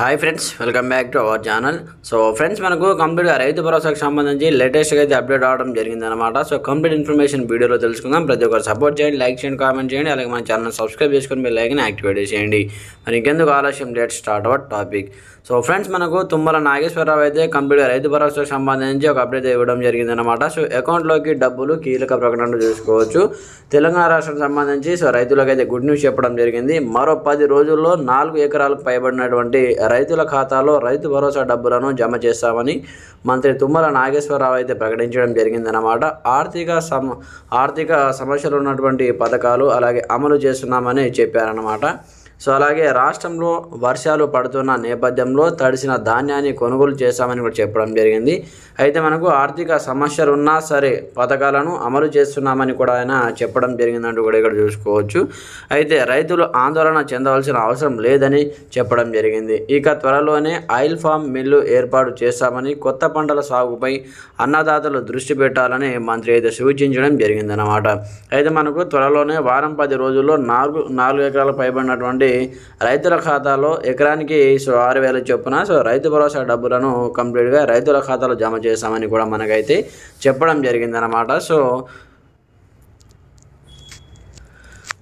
Hi friends welcome back to our channel so friends మనకు కంప్లీట్గా రైతు భరోసాకు సంబంధించి లేటెస్ట్గా అయితే అప్డేట్ అవడం జరిగిందనమాట సో కంప్లీట్ ఇన్ఫర్మేషన్ వీడియోలో తెలుసుకుందాం. ప్రతి ఒక్కరు సపోర్ట్ చేయండి లైక్ చేయండి కామెంట్ చేయండి. అలాగే మన ఛానల్ సబ్స్క్రైబ్ చేసుకొని మీ లైక్ని యాక్టివేట్ చేయండి మరి ఇంకెందుకు ఆలస్యం? Date start our topic so friends మనకు తుమ్మల నాగేశ్వరరావు అయితే కంప్లీట్గా రైతు భరోసాకు సంబంధించి ఒక అప్డేట్ ఇవ్వడం జరిగిందనమాట సో అకౌంట్లోకి డబ్బులు కీలక ప్రకటనలు చూసుకోవచ్చు. తెలంగాణ రాష్ట్రం సంబంధించి సో రైతులకు అయితే గుడ్ న్యూస్ చెప్పడం జరిగింది. మరో పది రోజుల్లో నాలుగు ఎకరాలకు పైబడినటువంటి రైతుల ఖాతాలో రైతు భరోసా డబ్బులను జమ చేస్తామని మంత్రి తుమ్మల నాగేశ్వరరావు అయితే ప్రకటించడం జరిగిందన్నమాట. ఆర్థిక సమ ఆర్థిక సమస్యలు ఉన్నటువంటి పథకాలు అలాగే అమలు చేస్తున్నామని చెప్పారన్నమాట. సో అలాగే రాష్ట్రంలో వర్షాలు పడుతున్న నేపథ్యంలో తడిసిన ధాన్యాన్ని కొనుగోలు చేశామని కూడా చెప్పడం జరిగింది. అయితే మనకు ఆర్థిక సమస్యలు ఉన్నా సరే పథకాలను అమలు చేస్తున్నామని కూడా ఆయన చెప్పడం జరిగిందంటూ కూడా ఇక్కడ చూసుకోవచ్చు. అయితే రైతులు ఆందోళన చెందవలసిన అవసరం లేదని చెప్పడం జరిగింది. ఇక త్వరలోనే ఆయిల్ ఫామ్ మిల్లు ఏర్పాటు చేస్తామని కొత్త పంటల సాగుపై అన్నదాతలు దృష్టి పెట్టాలని మంత్రి అయితే సూచించడం జరిగిందన్నమాట. అయితే మనకు త్వరలోనే వారం పది రోజుల్లో నాలుగు నాలుగు ఎకరాల పైబడినటువంటి రైతుల ఖాతాలో ఎకరానికి సో ఆరు వేల చొప్పున సో రైతు భరోసా డబ్బులను కంప్లీట్గా రైతుల ఖాతాలో జమ చేస్తామని కూడా మనకైతే చెప్పడం జరిగిందనమాట సో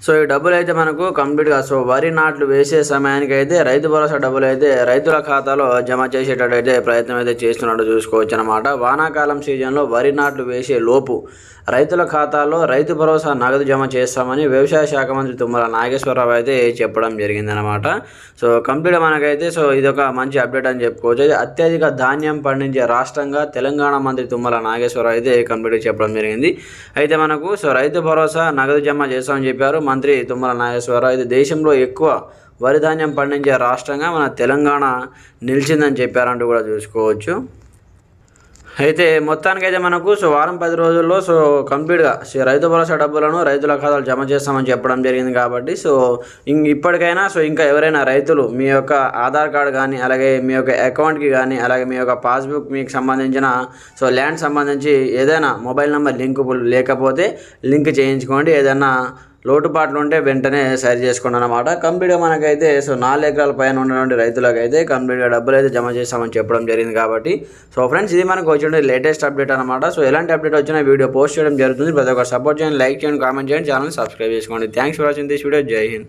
సో ఈ డబ్బులు అయితే మనకు కంప్లీట్గా సో వరి నాట్లు వేసే సమయానికి అయితే రైతు భరోసా డబ్బులు అయితే రైతుల ఖాతాలో జమ చేసేటట్టయితే ప్రయత్నం అయితే చేస్తున్నట్టు చూసుకోవచ్చు అనమాట వానాకాలం సీజన్లో వరి నాట్లు వేసే లోపు రైతుల ఖాతాలో రైతు భరోసా నగదు జమ చేస్తామని వ్యవసాయ శాఖ మంత్రి తుమ్మల నాగేశ్వరరావు అయితే చెప్పడం జరిగిందనమాట సో కంప్లీట్ మనకైతే సో ఇది ఒక మంచి అప్డేట్ అని చెప్పుకోవచ్చు. అత్యధిక ధాన్యం పండించే రాష్ట్రంగా తెలంగాణ మంత్రి తుమ్మల నాగేశ్వరరావు అయితే కంప్లీట్ చెప్పడం జరిగింది. అయితే మనకు సో రైతు భరోసా నగదు జమ చేస్తామని చెప్పారు. మంత్రి తుమ్మల నాగేశ్వరరావు. ఇది దేశంలో ఎక్కువ వరి ధాన్యం పండించే రాష్ట్రంగా మన తెలంగాణ నిలిచిందని చెప్పారంటూ కూడా చూసుకోవచ్చు. అయితే మొత్తానికైతే మనకు సో వారం పది రోజుల్లో సో కంప్లీట్గా సో రైతు భరోసా డబ్బులను రైతుల ఖాతాలు జమ చేస్తామని చెప్పడం జరిగింది కాబట్టి సో ఇప్పటికైనా సో ఇంకా ఎవరైనా రైతులు మీ యొక్క ఆధార్ కార్డు కానీ అలాగే మీ యొక్క అకౌంట్కి కానీ అలాగే మీ యొక్క పాస్బుక్ మీకు సంబంధించిన సో ల్యాండ్ సంబంధించి ఏదైనా మొబైల్ నెంబర్ లింక్ లేకపోతే లింక్ చేయించుకోండి. ఏదైనా లోటుపాట్లు ఉంటే వెంటనే సరి చేసుకోండి అనమాట కంప్లీట్గా మనకైతే సో నాలుగు ఎకరాల పైన ఉన్నటువంటి రైతులకైతే కంప్లీట్గా డబ్బులు అయితే జమ చేస్తామని చెప్పడం జరిగింది కాబట్టి. సో ఫ్రెండ్స్ ఇది మనకు వచ్చిన లేటెస్ట్ అప్డేట్ అనమాట సో ఎలాంటి అప్డేట్ వచ్చినా వీడియో పోస్ట్ చేయడం జరుగుతుంది. ప్రతి ఒక్కరు సపోర్ట్ చేయండి లైక్ చేయండి కామెంట్ చేయండి ఛానల్ సబ్స్క్రైబ్ చేసుకోండి. Thanks for watching this video. Jai Hind.